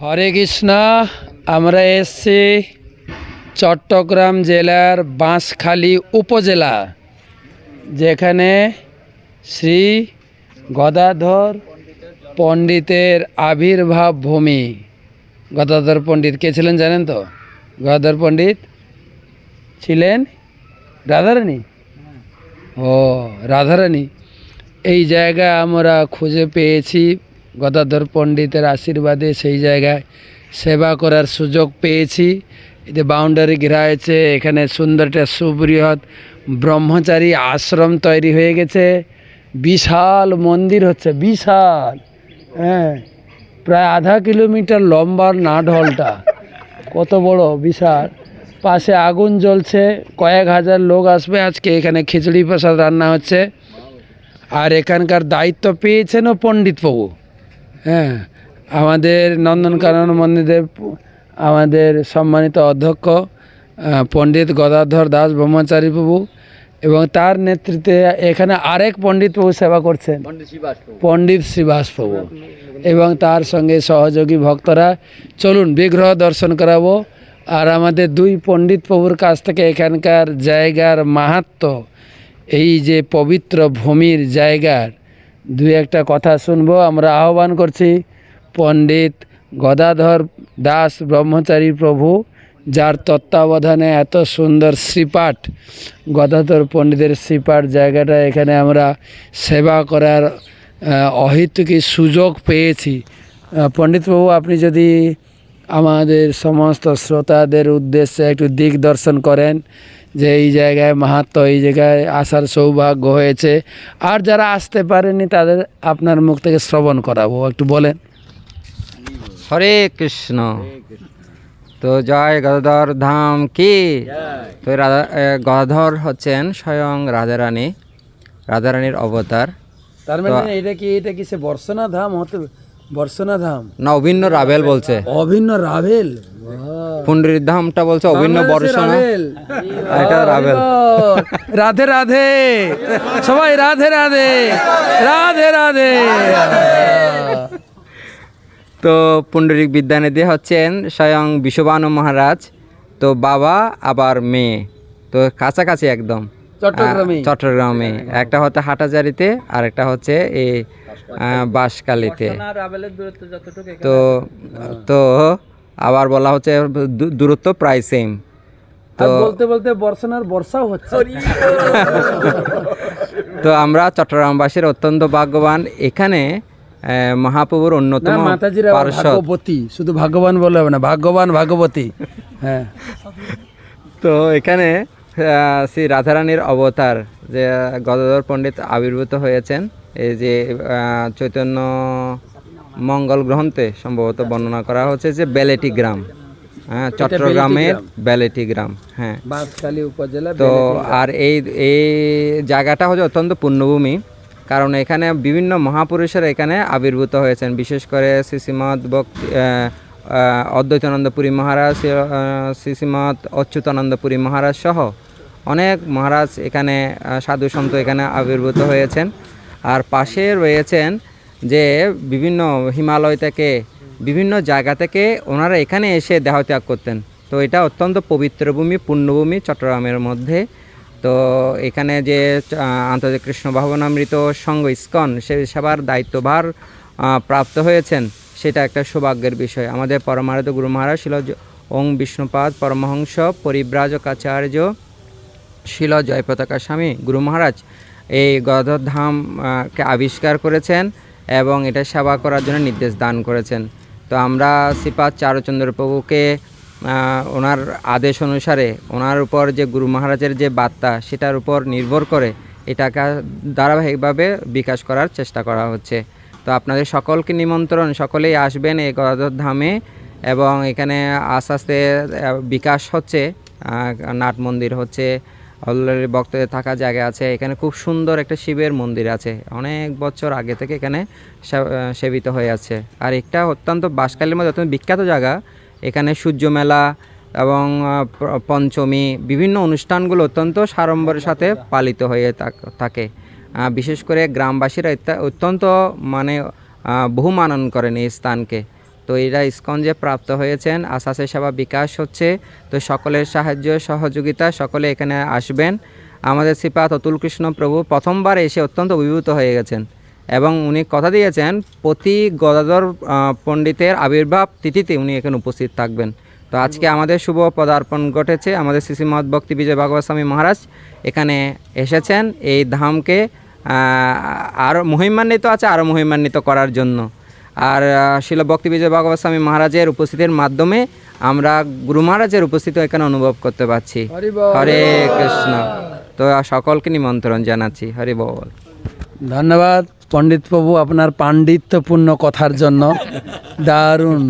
হরে কৃষ্ণ, আমরা এসছি চট্টগ্রাম জেলার বাঁশখালী উপজেলা, যেখানে শ্রী গদাধর পণ্ডিতের আবির্ভাব ভূমি। গদাধর পণ্ডিত কে ছিলেন জানেন তো? গদাধর পণ্ডিত ছিলেন রাধারানী? ও, রাধারানী। এই জায়গা আমরা খুঁজে পেয়েছি গদাধর পণ্ডিতের আশীর্বাদে সেই জায়গায় সেবা করার সুযোগ পেয়েছি। এতে বাউন্ডারি ঘেরা হয়েছে এখানে সুন্দর একটা সুবৃহৎ ব্রহ্মচারী আশ্রম তৈরি হয়ে গেছে। বিশাল মন্দির হচ্ছে, বিশাল। হ্যাঁ প্রায় আধা কিলোমিটার লম্বা নাট হলটা কত বড়, বিশাল। পাশে আগুন জ্বলছে, কয়েক হাজার লোক আসবে। আজকে এখানে খিচুড়ি প্রসাদ রান্না হচ্ছে। আর এখানকার দায়িত্ব পেয়েছেনও পণ্ডিত বাবু হ্যাঁ আমাদের নন্দনকানন মন্দিরের আমাদের সম্মানিত অধ্যক্ষ পণ্ডিত গদাধর দাস ব্রহ্মচারী প্রভু এবং তার নেতৃত্বে এখানে আরেক পণ্ডিত বাবু সেবা করছেন। পণ্ডিত শ্রীবাস প্রভু। এবং তার সঙ্গে সহযোগী ভক্তরা চলুন বিগ্রহ দর্শন করাবো। আর আমাদের দুই পণ্ডিত প্রভুর কাছ থেকে এখানকার জায়গার মাহাত্ম এই যে পবিত্র ভূমির জায়গার দুই একটা কথা শুনব, আমরা আহ্বান করছি পণ্ডিত গদাধর দাস ব্রহ্মচারী প্রভু, যার তত্ত্বাবধানে এত সুন্দর শ্রীপাঠ, গদাধর পণ্ডিতের শ্রীপাঠ জায়গাটা এখানে আমরা সেবা করার অহেতুকি সুযোগ পেয়েছি। পণ্ডিতবাবু আপনি যদি আমাদের সমস্ত শ্রোতাদের উদ্দেশ্যে একটু দিক দর্শন করেন যে এই জায়গায় মাহাত্ম এই জায়গায় আসার সৌভাগ্য হয়েছে। আর যারা আসতে পারেনি তাদের আপনার মুখ থেকে শ্রবণ করাবো। একটু বলেন। হরে কৃষ্ণ। তো জয় গদাধর ধাম কি? তো রাধা গদাধর হচ্ছেন স্বয়ং রাধারানী রাধারানীর অবতার। তার মানে এটা কি এটা কি সে বর্ষনা ধাম? হতে বর্ষনা ধাম? না অভিন্ন রাভেল বলছে। অভিন্ন রাভেল? পুণ্ডরীর ধামটা বলছে অভিন্ন রাভেল এটা রাভেল রাধে রাধে। সবাই রাধে রাধে। রাধে রাধে। তো পুণ্ডরিক বিদ্যানিধি হচ্ছেন স্বয়ং বিশ্ববানু মহারাজ। তো বাবা আবার মেয়ে। তো কাছাকাছি একদম। চট্টগ্রামে। চট্টগ্রামে। একটা হচ্ছে হাটাজারিতে আর একটা হচ্ছে এই আহ, বাঁশখালীতে। তো তো আবার বলা হচ্ছে দূরত্ব প্রায় সেম তো বলতে বলতে বর্ষনার বর্ষাও হচ্ছে। তো আমরা চট্টগ্রামবাসীর অত্যন্ত ভাগ্যবান। এখানে আহ, মহাপ্রভুর অন্যতম ভাগ্যবতী। শুধু ভাগ্যবান বলে হবে না ভাগ্যবান ভাগ্যবতী। হ্যাঁ। তো এখানে শ্রী রাধারানীর অবতার যে গদাধর পণ্ডিত আবির্ভূত হয়েছেন। এই যে আহ, চৈতন্য মঙ্গল গ্রন্থে সম্ভবত বর্ণনা করা হচ্ছে যে বেলেটি গ্রাম। হ্যাঁ চট্টগ্রামের বেলেটি গ্রাম হ্যাঁ। বাঁশখালী উপজেলা তো আর এই এই জায়গাটা হচ্ছে অত্যন্ত পুণ্যভূমি কারণ এখানে বিভিন্ন মহাপুরুষেরা এখানে আবির্ভূত হয়েছেন। বিশেষ করে শ্রীশ্রীমৎ ভক্তি অদ্বৈতানন্দপুরী মহারাজ আহ, শ্রীশ্রীমৎ অচ্যুতানন্দপুরী মহারাজ সহ অনেক মহারাজ এখানে সাধু সন্ত এখানে আবির্ভূত হয়েছেন। আর পাশে রয়েছেন যে বিভিন্ন হিমালয় থেকে, বিভিন্ন জায়গা থেকে ওনারা এখানে এসে দেহত্যাগ করতেন। তো এটা অত্যন্ত পবিত্র ভূমি, পুণ্যভূমি চট্টগ্রামের মধ্যে। তো এখানে যে আন্তর্জাতিক কৃষ্ণ ভবনামৃত সংঘ ইস্কন, সে সেবার দায়িত্বভার প্রাপ্ত হয়েছেন, সেটা একটা সৌভাগ্যের বিষয়। আমাদের পরমারাধ্য গুরু মহারাজ শিল ওং বিষ্ণুপাদ পরমহংস পরিব্রাজকাচার্য শিল জয়পতাকা স্বামী গুরু মহারাজ এই গদাধর ধামকে আবিষ্কার করেছেন। এবং এটা সেবা করার জন্য নির্দেশ দান করেছেন। তো আমরা শ্রীপাদ চারুচন্দ্র প্রভুকে ওনার আদেশ অনুসারে ওনার উপর যে গুরু মহারাজের যে বার্তা, সেটার উপর নির্ভর করে এটাকে ধারাবাহিকভাবে বিকাশ করার চেষ্টা করা হচ্ছে। তো আপনাদের সকলকে নিমন্ত্রণ, সকলেই আসবেন এই গদাধর ধামে এবং এখানে আস্তে আস্তে বিকাশ হচ্ছে নাট মন্দির হচ্ছে অলরেডি ভক্তদের থাকা জায়গা আছে। এখানে খুব সুন্দর একটা শিবের মন্দির আছে। অনেক বছর আগে থেকে এখানে সেবিত হয়ে আছে। আর একটা অত্যন্ত বাঁশখালীর মধ্যে অত্যন্ত বিখ্যাত জায়গা। এখানে সূর্য মেলা এবং পঞ্চমী বিভিন্ন অনুষ্ঠানগুলো অত্যন্ত সাড়ম্বরের সাথে পালিত হয়ে থাকে বিশেষ করে গ্রামবাসীরা অত্যন্ত মানে বহু মানন করেন এই স্থানকে। তো এরা যে প্রাপ্ত হয়েছেন আস্তে সেবা বিকাশ হচ্ছে। তো সকলের সাহায্য, সহযোগিতা সকলে এখানে আসবেন। আমাদের শ্রীপাত অতুল কৃষ্ণ প্রভু প্রথমবার এসে অত্যন্ত অভিভূত হয়ে গেছেন এবং উনি কথা দিয়েছেন, প্রতি গদাধর পণ্ডিতের আবির্ভাব তিথিতে উনি এখানে উপস্থিত থাকবেন। তো আজকে আমাদের শুভ পদার্পণ ঘটেছে। আমাদের শ্রী শ্রী মহৎ ভক্তি বিজয় ভাগবত স্বামী মহারাজ এখানে এসেছেন এই ধামকে আরও মহিমান্বিত আছে আরও মহিমান্বিত করার জন্য। আর শিল ভক্তি বিজয় ভাগবত স্বামী মহারাজের উপস্থিতির মাধ্যমে আমরা গুরু মহারাজের উপস্থিতি এখানে অনুভব করতে পারছি। হরে কৃষ্ণ। তো সকলকে নিমন্ত্রণ জানাচ্ছি। হরে বল। ধন্যবাদ পণ্ডিত প্রভু আপনার পাণ্ডিত্যপূর্ণ কথার জন্য। দারুণ।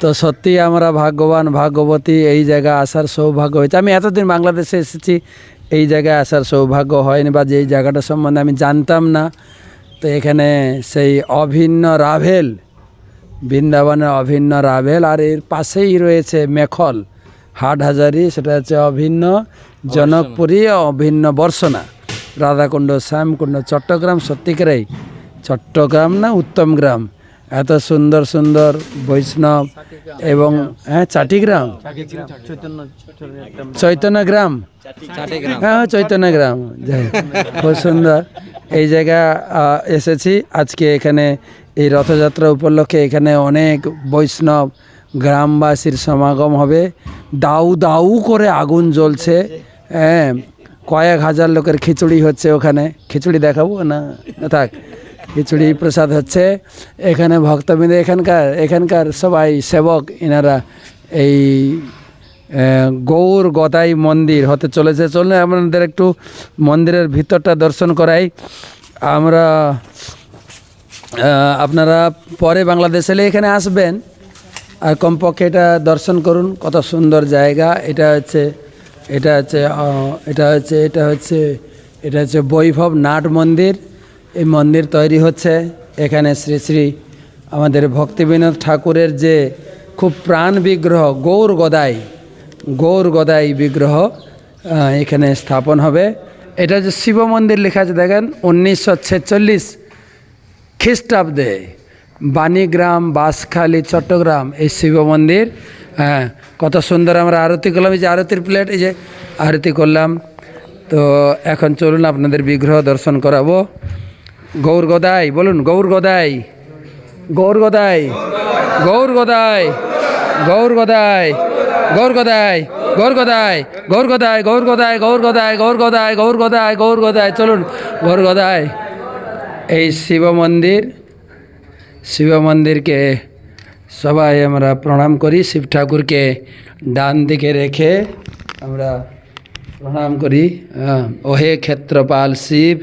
তো সত্যি আমরা ভাগ্যবান ভাগ্যবতী এই জায়গায় আসার সৌভাগ্য হয়েছে। আমি এতদিন বাংলাদেশে এসেছি এই জায়গায় আসার সৌভাগ্য হয়নি বা যে জায়গাটা সম্বন্ধে আমি জানতাম না। তো এখানে সেই অভিন্ন রাভেল বৃন্দাবনের অভিন্ন রাভেল আর এর পাশেই রয়েছে মেখল হাটহাজারি সেটা হচ্ছে অভিন্ন জনকপুরী অভিন্ন বর্ষনা। রাধাকুণ্ড শ্যামকুণ্ড চট্টগ্রাম সত্যিকারেই চট্টগ্রাম না উত্তম গ্রাম। এত সুন্দর সুন্দর বৈষ্ণব এবং হ্যাঁ চাটিগ্রাম। চৈতন্য গ্রাম। চাটিগ্রাম। হ্যাঁ চৈতন্য গ্রাম। যাই খুব সুন্দর। এই জায়গা এসেছি। আজকে এখানে এই রথযাত্রা উপলক্ষে এখানে অনেক বৈষ্ণব গ্রামবাসীর সমাগম হবে। দাউ দাউ করে আগুন জ্বলছে। হ্যাঁ কয়েক হাজার লোকের খিচুড়ি হচ্ছে ওখানে। খিচুড়ি দেখাবো না? থাক, খিচুড়ি প্রসাদ হচ্ছে। এখানে ভক্তবৃন্দ, এখানকার এখানকার সবাই সেবক, এনারা এই গৌর গদাই মন্দির হতে চলেছে। চলুন আপনাদের একটু মন্দিরের ভিতরটা দর্শন করাই। আমরা আপনারা পরে বাংলাদেশ এলে এখানে আসবেন। আর কমপক্ষে এটা দর্শন করুন, কত সুন্দর জায়গা। এটা হচ্ছে এটা হচ্ছে এটা হচ্ছে এটা হচ্ছে এটা হচ্ছে বৈভব নাট মন্দির। এই মন্দির তৈরি হচ্ছে। এখানে শ্রী শ্রী আমাদের ভক্তিবিনোদ ঠাকুরের যে খুব প্রাণ বিগ্রহ, গৌর গদাই। গৌর গদাই বিগ্রহ এখানে স্থাপন হবে। এটা যে শিব মন্দির লেখা আছে, দেখেন, উনিশশো ছেচল্লিশ খ্রিস্টাব্দে বাণীগ্রাম, বাঁশখালী, চট্টগ্রাম এই শিব মন্দির হ্যাঁ কত সুন্দর আমরা আরতি করলাম। এই যে আরতির প্লেট এই যে আরতি করলাম। তো এখন চলুন আপনাদের বিগ্রহ দর্শন করাবো। গৌর গদাই, বলুন, গৌর গদাই গৌর গদাই গৌর গদাই গৌর গদাই। গৌর গদাই গৌর গদাই গৌর গদাই গৌর গদাই গৌর গদাই গৌর গদাই গৌর গদাই গৌর গদাই চলুন গৌর গদাই এই শিব মন্দির, শিব মন্দিরকে সবাই আমরা প্রণাম করি, শিব ঠাকুরকে ডান দিকে রেখে আমরা প্রণাম করি। ওহে ক্ষেত্রপাল শিব,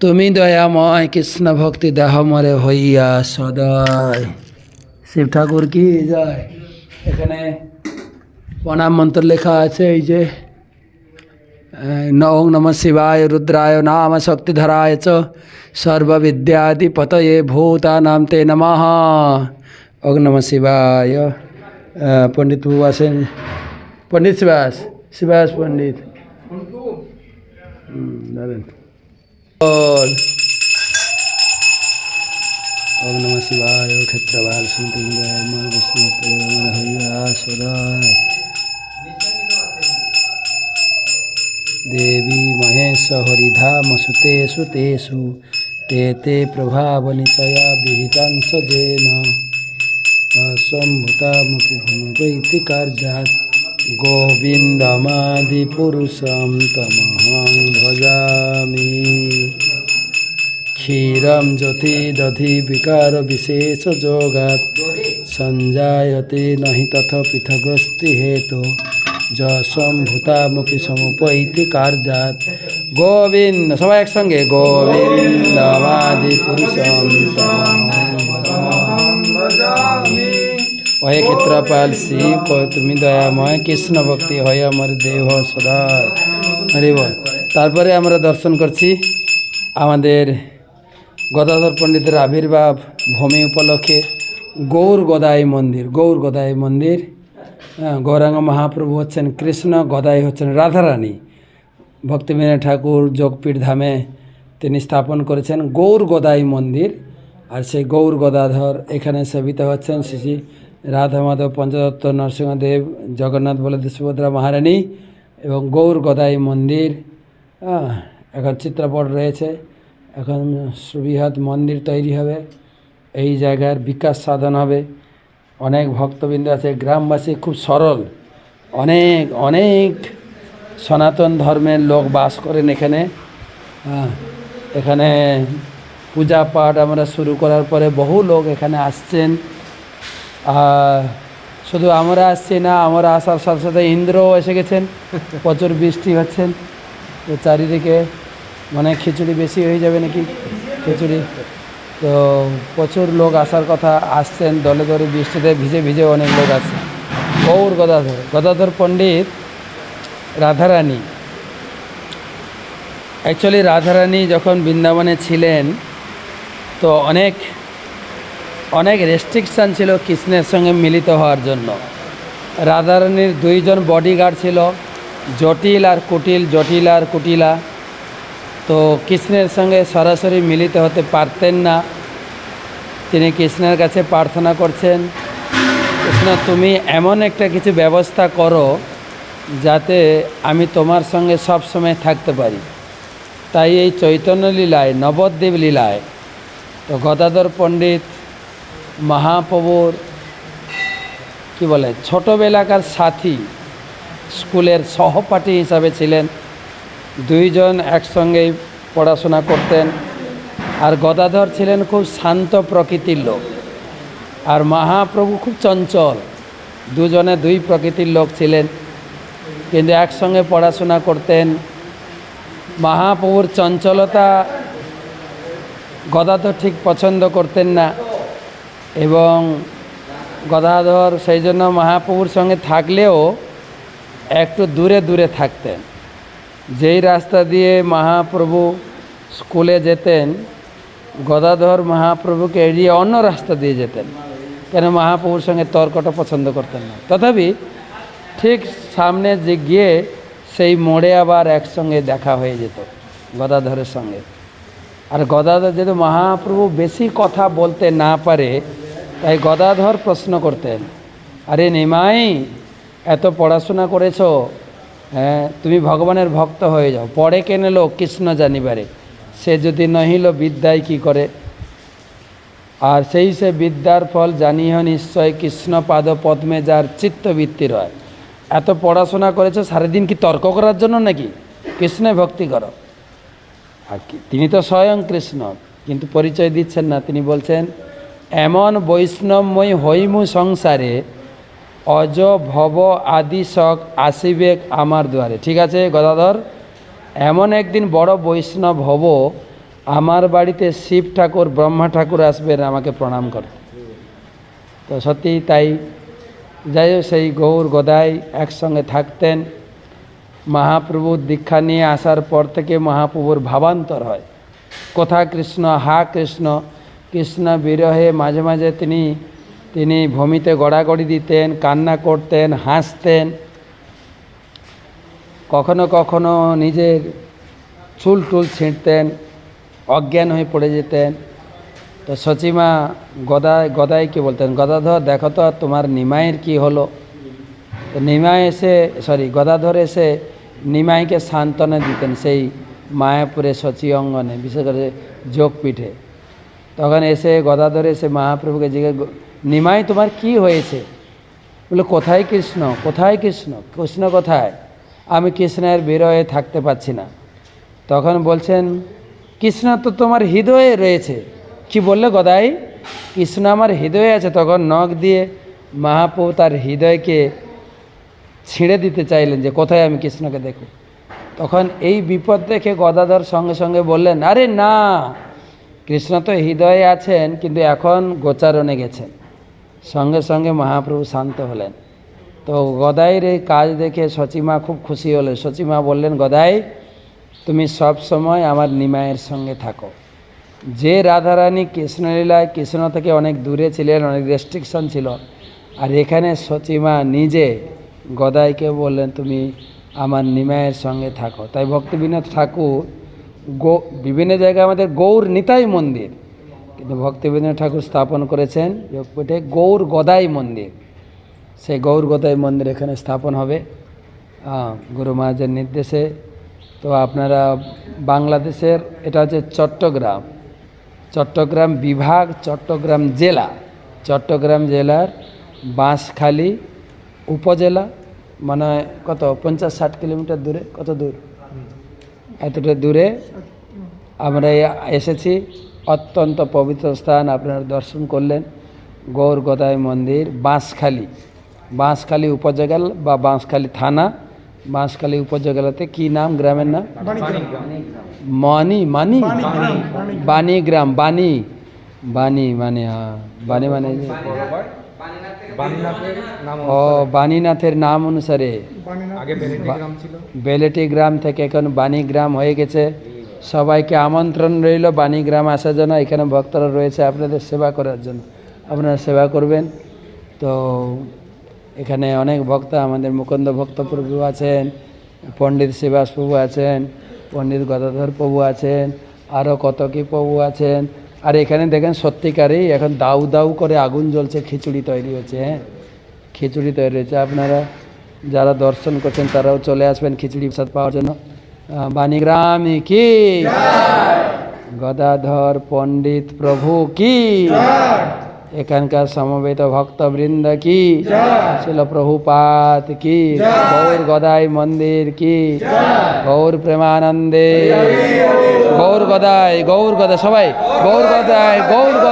তুমি দয়াময় কৃষ্ণ ভক্তি দেহ মরে হইয়া সদয়। শিব ঠাকুর কি যায়? এখানে প্রণাম মন্ত্র লেখা আছে, এই যে নং নম শিবায় রুদ্রায় নাম শক্তিধরায় চ সর্ববিদ্যাধিপতয়ে ভূতানাম তে নমঃ। ওং নম শিবায়। পণ্ডিত বাবু পণ্ডিত শিবাস শিবাস পণ্ডিত। দাঁড়ান। বল। ওং নম শিবায় ক্ষেত্রবাল সুন্দর বিষ্ণু देवी महेश हरिधाम सुतेषु तेषु ते ते प्रभावनिचया विहितांसजेन असम्भुता मुखिभूमैति कार्यात् गोविन्दमादिपुरुषं तमहं भजामि। क्षीरं ज्योतिदधिविकारविशेषयोगात् सञ्जायते नहि तथ पृथगस्ति हेतु। যশম্ভূতামপি সমুপৈতি কার্যাত গোবিন্দ সবাই একসঙ্গে। গোবিন্দমাদি পুরুষম ওহে ক্ষেত্রপাল শিব তুমি দয়াময় কৃষ্ণ ভক্তি হয় আমার দেহ সদায়। হরি বল তারপরে আমরা দর্শন করছি আমাদের গদাধর পণ্ডিতের আবির্ভাব ভূমি উপলক্ষে গৌর গদাই মন্দির গৌর গদাই মন্দির। হ্যাঁ, গৌরাঙ্গ মহাপ্রভু হচ্ছেন কৃষ্ণ, গদাই হচ্ছেন রাধারানী। ভক্তিবিনোদ ঠাকুর যোগপীঠ ধামে তিনি স্থাপন করেছেন গৌর গদাই মন্দির। আর সেই গৌর গদাধর এখানে সেবিত হচ্ছেন শ্রী রাধা মাধব পঞ্চদত্ত নরসিংহদেব, জগন্নাথ বলদেব সুভদ্রা মহারানী এবং গৌর গদাই মন্দির। এখন চিত্রপট রয়েছে। এখন সুবৃহৎ মন্দির তৈরি হবে। এই জায়গার বিকাশ সাধন হবে। অনেক ভক্তবৃন্দ আছে, গ্রামবাসী খুব সরল। অনেক অনেক সনাতন ধর্মের লোক বাস করেন এখানে। এখানে পূজা পাঠ আমরা শুরু করার পরে বহু লোক এখানে আসছেন। শুধু আমরা আসছি না, আমরা আসার সাথে সাথে ইন্দ্রও এসে গেছেন। প্রচুর বৃষ্টি হচ্ছেন। চারিদিকে মানে খিচুড়ি বেশি হয়ে যাবে নাকি? খিচুড়ি। তো প্রচুর লোক আসার কথা আসছেন, দলে দলে বৃষ্টিতে ভিজে ভিজে অনেক লোক আসছে গৌর গদাধর গদাধর পণ্ডিত রাধারানী। অ্যাকচুয়ালি রাধারানী যখন বৃন্দাবনে ছিলেন, তো অনেক অনেক রেস্ট্রিকশান ছিল কৃষ্ণের সঙ্গে মিলিত হওয়ার জন্য। রাধারানীর দুইজন বডিগার্ড ছিল, জটিল আর কুটিল, জটিল আর কুটিলা। তো কৃষ্ণের সঙ্গে সরাসরি মিলিত হতে পারতেন না। তিনি কৃষ্ণের কাছে প্রার্থনা করছেন, কৃষ্ণ, তুমি এমন একটা কিছু ব্যবস্থা করো যাতে আমি তোমার সঙ্গে সব সময় থাকতে পারি। তাই এই চৈতন্য লীলায়, নবদ্বীপ লীলায়, তো গদাধর পণ্ডিত, মহাপ্রভুর, কি বলে, ছোটোবেলাকার সাথী, স্কুলের সহপাঠী হিসাবে ছিলেন। দুইজন একসঙ্গেই পড়াশোনা করতেন। আর গদাধর ছিলেন খুব শান্ত প্রকৃতির লোক। আর মহাপ্রভু খুব চঞ্চল। দুজনে দুই প্রকৃতির লোক ছিলেন। কিন্তু একসঙ্গে পড়াশোনা করতেন। মহাপ্রভুর চঞ্চলতা গদাধর ঠিক পছন্দ করতেন না। এবং গদাধর সেই জন্য মহাপ্রভুর সঙ্গে থাকলেও একটু দূরে দূরে থাকতেন। যেই রাস্তা দিয়ে মহাপ্রভু স্কুলে যেতেন, গদাধর মহাপ্রভুকে এড়িয়ে অন্য রাস্তা দিয়ে যেতেন। কেন মহাপ্রভুর সঙ্গে তর্কটা পছন্দ করতেন না? তথাপি ঠিক সামনে যে গিয়ে সেই মোড়ে আবার একসঙ্গে দেখা হয়ে যেত, গদাধরের সঙ্গে। আর গদাধর যেহেতু মহাপ্রভু বেশি কথা বলতে না পারে, তাই গদাধর প্রশ্ন করতেন, আরে নিমাই, এত পড়াশোনা করেছ তুমি ভগবানের ভক্ত হয়ে যাও। পরে কেন লোক কৃষ্ণ জানিবারে? সে যদি নহিল বিদ্যায় কি করে? আর সেই সে বিদ্যার ফল জানিহ নিশ্চয় কৃষ্ণ পাদ পদ্মে যার চিত্তবৃত্তি রয়। এত পড়াশোনা করেছ, সারাদিন কি তর্ক করার জন্য নাকি? কৃষ্ণে ভক্তি করো। আর তিনি তো স্বয়ং কৃষ্ণ, কিন্তু পরিচয় দিচ্ছেন না। তিনি বলছেন, এমন বৈষ্ণবময় হইমু সংসারে অজ ভব আদি শখ আসিবেক আমার দুয়ারে। ঠিক আছে, গদাধর? এমন একদিন বড় বৈষ্ণব হব আমার বাড়িতে শিব ঠাকুর, ব্রহ্মা ঠাকুর আসবেন আমাকে প্রণাম করতে তো সত্যি তাই। যাই সেই গৌর গদাই একসঙ্গে থাকতেন। মহাপ্রভুর দীক্ষা নিয়ে আসার পর থেকে মহাপ্রভুর ভাবান্তর হয়। কোথা কৃষ্ণ, হা কৃষ্ণ কৃষ্ণ বিরহে মাঝে মাঝে তিনি তিনি ভূমিতে গড়াগড়ি দিতেন, কান্না করতেন, হাসতেন। কখনো কখনো নিজের চুল টুল ছিঁড়তেন, অজ্ঞান হয়ে পড়ে যেতেন। তো সচিমা গদাই গদাইকে বলতেন, গদাধর, দেখো তো তোমার নিমাইয়ের কি হলো? তো নিমাই এসে সরি গদাধর এসে নিমাইকে সান্ত্বনা দিতেন সেই মায়াপুরে সচি অঙ্গনে, বিশেষ করে যোগপীঠে। তখন এসে গদাধর এসে মহাপ্রভুকে জিজ্ঞেস নিমাই, তোমার কি হয়েছে? বলে, কোথায় কৃষ্ণ? কোথায় কৃষ্ণ? কৃষ্ণ কোথায়? আমি কৃষ্ণের বিরহে থাকতে পারছি না। তখন বলছেন, কৃষ্ণ তো তোমার হৃদয়ে রয়েছে। কি বললে গদাই? কৃষ্ণ আমার হৃদয়ে আছে। তখন নখ দিয়ে মহাপ্রভু তার হৃদয়কে ছিঁড়ে দিতে চাইলেন যে, কোথায় আমি কৃষ্ণকে দেখব? তখন এই বিপদ দেখে গদাধর সঙ্গে সঙ্গে বললেন, আরে না, কৃষ্ণ তো হৃদয়ে আছেন, কিন্তু এখন গোচারণে গেছেন। সঙ্গে সঙ্গে মহাপ্রভু শান্ত হলেন। তো গদাইয়ের এই কাজ দেখে সচিমা খুব খুশি হলেন। সচিমা বললেন, গদাই, তুমি সব সময় আমার নিমায়ের সঙ্গে থাকো। যে রাধারানী কৃষ্ণলীলায় কৃষ্ণ থেকে অনেক দূরে ছিলেন, অনেক রেস্ট্রিকশন ছিল, আর এখানে সচিমা নিজে গদাইকে বললেন, তুমি আমার নিমায়ের সঙ্গে থাকো। তাই ভক্তিবিনোদ ঠাকুর গো বিভিন্ন জায়গায় আমাদের গৌর নিতাই মন্দির। কিন্তু ভক্তিবিনোদ ঠাকুর স্থাপন করেছেন যোগপীঠে গৌর গদাই মন্দির। সেই গৌর গদাই মন্দির এখানে স্থাপন হবে। হ্যাঁ, গুরু মহারাজের নির্দেশে। তো আপনারা বাংলাদেশের এটা হচ্ছে চট্টগ্রাম। চট্টগ্রাম বিভাগ চট্টগ্রাম জেলা। চট্টগ্রাম জেলার বাঁশখালী উপজেলা মানে কত? পঞ্চাশ ষাট কিলোমিটার দূরে? কত দূর? এতটা দূরে। আমরা এসেছি। অত্যন্ত পবিত্র স্থান আপনারা দর্শন করলেন। গৌর গদাই মন্দির বাঁশখালী। বাঁশখালী উপজেলা বা বাঁশখালী থানা। বাঁশখালী উপজেলাতে কি নাম গ্রামের নাম? মানি মানি। বাণী গ্রাম বাণী। বাণী মানে হ্যাঁ বাণী মানে ও বাণীনাথের নাম অনুসারে। বেলেটি গ্রাম থেকে এখন বাণী গ্রাম হয়ে গেছে। সবাইকে আমন্ত্রণ রইল। বাণীগ্রাম আসার জন্য এখানে ভক্তরা রয়েছে আপনাদের সেবা করার জন্য। আপনারা সেবা করবেন। তো এখানে অনেক ভক্ত, আমাদের মুকুন্দ ভক্ত প্রভু আছেন, পণ্ডিত শিবাস প্রভু আছেন, পণ্ডিত গদাধর প্রভু আছেন, আরও কত কি প্রভু আছেন। আর এখানে দেখেন সত্যিকারই এখন দাউ দাউ করে আগুন জ্বলছে, খিচুড়ি তৈরি হচ্ছে হ্যাঁ? খিচুড়ি তৈরি হয়েছে আপনারা যারা দর্শন করছেন, তারাও চলে আসবেন খিচুড়ি প্রসাদ পাওয়ার জন্য। বাণীগ্রাম কি? গদাধর পণ্ডিত প্রভু কি? এখানকার সমবেত ভক্তবৃন্দ কি? ছিল প্রভুপাত কি? গৌর গদাই মন্দির কি? গৌর প্রেমানন্দে গৌর গদাই গৌর গদা সবাই গৌর গদাই গৌর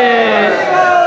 Amém.